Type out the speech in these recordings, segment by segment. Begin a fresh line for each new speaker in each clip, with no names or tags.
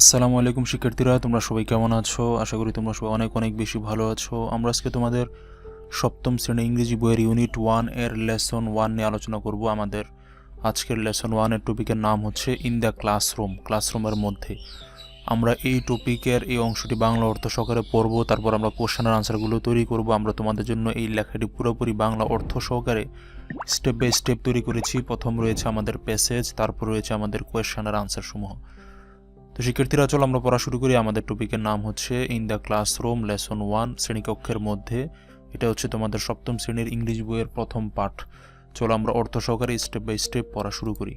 আসসালামু আলাইকুম শিক্ষার্থীরা, তোমরা সবাই কেমন আছো? আশা করি তোমরা সবাই অনেক অনেক বেশি ভালো আছো। আমরা আজকে তোমাদের সপ্তম শ্রেণি ইংরেজি বইয়ের ইউনিট ওয়ানের লেসন ওয়ান নিয়ে আলোচনা করব। আমাদের আজকের লেসন ওয়ানের টপিকের নাম হচ্ছে ইন দ্য ক্লাসরুম ক্লাসরুমের মধ্যে। আমরা এই টপিকের এই অংশটি বাংলা অর্থ সহকারে পড়ব, তারপর আমরা কোশ্চেনের আনসারগুলো তৈরি করব। আমরা তোমাদের জন্য এই লেখাটি পুরোপুরি বাংলা অর্থ সহকারে স্টেপ বাই স্টেপ তৈরি করেছি। প্রথম রয়েছে আমাদের প্যাসেজ তারপর রয়েছে আমাদের কোয়েশ্চেনের আনসার সমূহ। তো শিক্ষার্থীরা, চলো আমরা পড়া শুরু করি। আমাদের টপিকের নাম হচ্ছে in the classroom lesson one শ্রেণীকক্ষের মধ্যে। এটা হচ্ছে তোমাদের সপ্তম শ্রেণির ইংলিশ বইয়ের প্রথম পাঠ। চলো আমরা অর্থ সহকারে স্টেপ বাই স্টেপ পড়া শুরু করি।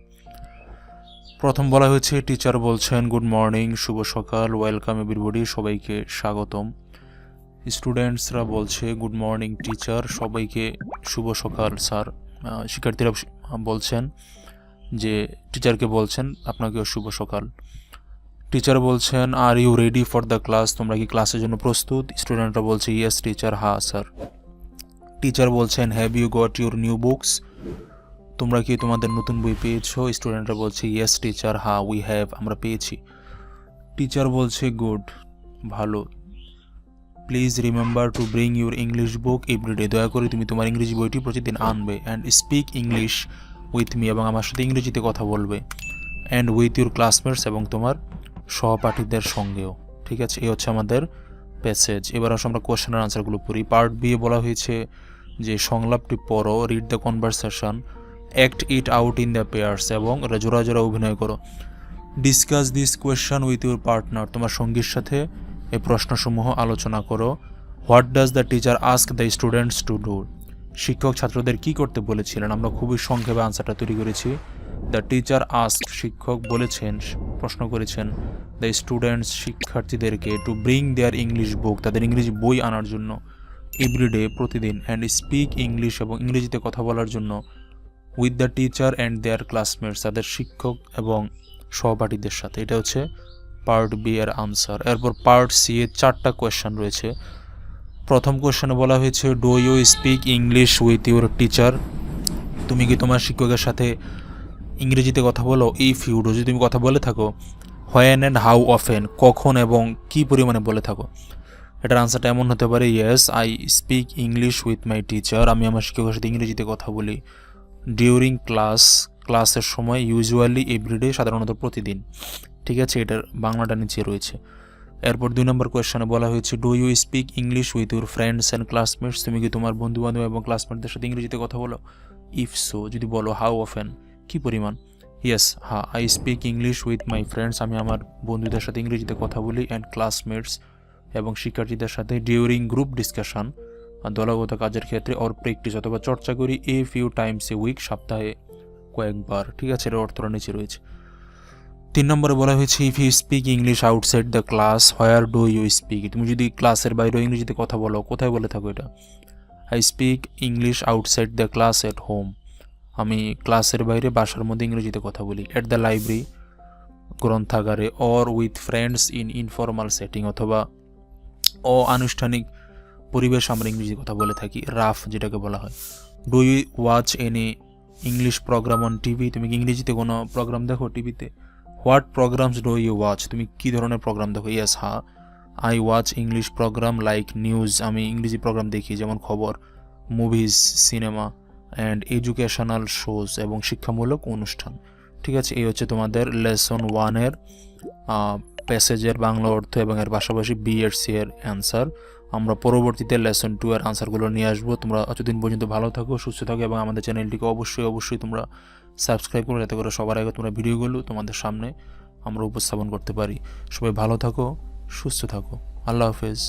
প্রথম বলা হয়েছে টিচার বলছেন গুড মর্নিং শুভ সকাল ওয়েলকাম এভরিবডি সবাইকে স্বাগতম। স্টুডেন্টসরা বলছে গুড মর্নিং টিচার সবাইকে শুভ সকাল স্যার শিক্ষার্থীরা বলছেন যে টিচারকে বলছেন, আপনাকেও শুভ সকাল। টিচার বলছেন are you ready for the class তোমরা কি ক্লাসের জন্য প্রস্তুত? স্টুডেন্টরা বলছে ইয়েস টিচার হা স্যার টিচার বলছেন have you got your new books তোমরা কি তোমাদের নতুন বই পেয়েছ? স্টুডেন্টরা বলছে ইয়েস টিচার হা উই হ্যাভ আমরা পেয়েছি। টিচার বলছে গুড ভালো। Please remember to bring your English book everyday দয়া করে তুমি তোমার ইংরেজি বইটি প্রতিদিন আনবে and speak English with me এবং আমার সাথে ইংরেজিতে কথা বলবে অ্যান্ড উইথ ইউর ক্লাসমেটস এবং তোমার সহপাঠীদের সঙ্গেও। ঠিক আছে? এই হচ্ছে আমাদের প্যাসেজ এবার আসলে আমরা কোশ্চেনের আনসারগুলো পড়ি। পার্ট বি এ বলা হয়েছে যে, সংলাপটি পড়ো read the conversation act it out in the pairs এবং জোড়া জোড়া অভিনয় করো। Discuss this question with your partner তোমার সঙ্গীর সাথে এই প্রশ্নসমূহ আলোচনা করো। What does the teacher ask the students to do শিক্ষক ছাত্রদের কি করতে বলেছিলেন? আমরা খুবই সংক্ষেপে আনসারটা তৈরি করেছি। দ্য টিচার আস্ক শিক্ষক বলেছেন, প্রশ্ন করেছেন দ্য স্টুডেন্টস শিক্ষার্থীদেরকে to bring their English book তাদের ইংরেজি বই আনার জন্য এভরিডে প্রতিদিন অ্যান্ড স্পিক ইংলিশ এবং ইংরেজিতে কথা বলার জন্য with the teacher and their classmates তাদের শিক্ষক এবং সহপাঠীদের সাথে। এটা হচ্ছে পার্ট বি এর আনসার এরপর পার্ট সি এর চারটা কোয়েশ্চেন রয়েছে। প্রথম কোয়েশ্চেনে বলা হয়েছে do you speak English with your teacher তুমি কি তোমার শিক্ষকের সাথে ইংরেজিতে কথা বলো ইফ ইউ ডো যদি তুমি কথা বলে থাকো হোয়েন অ্যান্ড হাউ অফেন কখন এবং কি পরিমাণে বলে থাকো। এটার আনসারটা এমন হতে পারে yes I speak English with my teacher আমি আমার শিক্ষকের সাথে ইংরেজিতে কথা বলি। ডিউরিং ক্লাস ক্লাসের সময় ইউজুয়ালি এভরিডে সাধারণত প্রতিদিন। ঠিক আছে, এটার বাংলাটা নিচে রয়েছে। এরপর দুই নম্বর কোয়েশ্চনে বলা হয়েছে do you speak English with your friends and classmates তুমি কি তোমার বন্ধু বান্ধব এবং ক্লাসমেটদের সাথে ইংরেজিতে কথা বলো? ইফ সো যদি বলো হাউ অফেন কি পরিমাণ? ইয়েস হ্যাঁ I speak English with my friends আমি আমার বন্ধুদের সাথে ইংরেজিতে কথা বলি অ্যান্ড ক্লাসমেটস এবং শিক্ষার্থীদের সাথে ডিউরিং গ্রুপ ডিসকাশন দলগত কাজের ক্ষেত্রে অর প্র্যাকটিস অথবা চর্চা করি a few times a week সপ্তাহে কয়েকবার। ঠিক আছে, এর অর্থটা নিচে রয়েছে। তিন নম্বরে বলা হয়েছে if you speak English outside the class where do you speak তুমি যদি ক্লাসের বাইরেও ইংরেজিতে কথা বলো, কোথায় বলে থাকো এটা? I speak English outside the class at home আমি ক্লাসের বাইরে বাসার মধ্যে ইংরেজিতে কথা বলি। এট দ্য লাইব্রেরি গ্রন্থাগারে or with friends in informal setting অথবা অআনুষ্ঠানিক পরিবেশ আমরা ইংরেজি কথা বলে থাকি রাফ যেটাকে বলা হয়। Do you watch any English program on TV তুমি কি ইংরেজিতে কোনো প্রোগ্রাম দেখো টিভিতে what programs do you watch তুমি কী ধরনের প্রোগ্রাম দেখো? ইয়েস হ্যাঁ I watch English program like news আমি ইংরেজি প্রোগ্রাম দেখি, যেমন খবর মুভিজ সিনেমা অ্যান্ড এডুকেশনাল শোজ এবং শিক্ষামূলক অনুষ্ঠান। ঠিক আছে, এই হচ্ছে তোমাদের লেসন ওয়ানের প্যাসেজের বাংলা অর্থ এবং এর পাশাপাশি বি এর সি এর অ্যান্সার আমরা পরবর্তীতে লেসন টু এর আনসারগুলো নিয়ে আসব। তোমরা অতদিন পর্যন্ত ভালো থাকো, সুস্থ থাকো এবং আমাদের চ্যানেলটিকে অবশ্যই অবশ্যই তোমরা সাবস্ক্রাইব করো। যাতে করে সবার আগে তোমরা ভিডিওগুলো তোমাদের সামনে আমরা উপস্থাপন করতে পারি। সবাই ভালো থাকো, সুস্থ থাকো। আল্লাহ হাফেজ।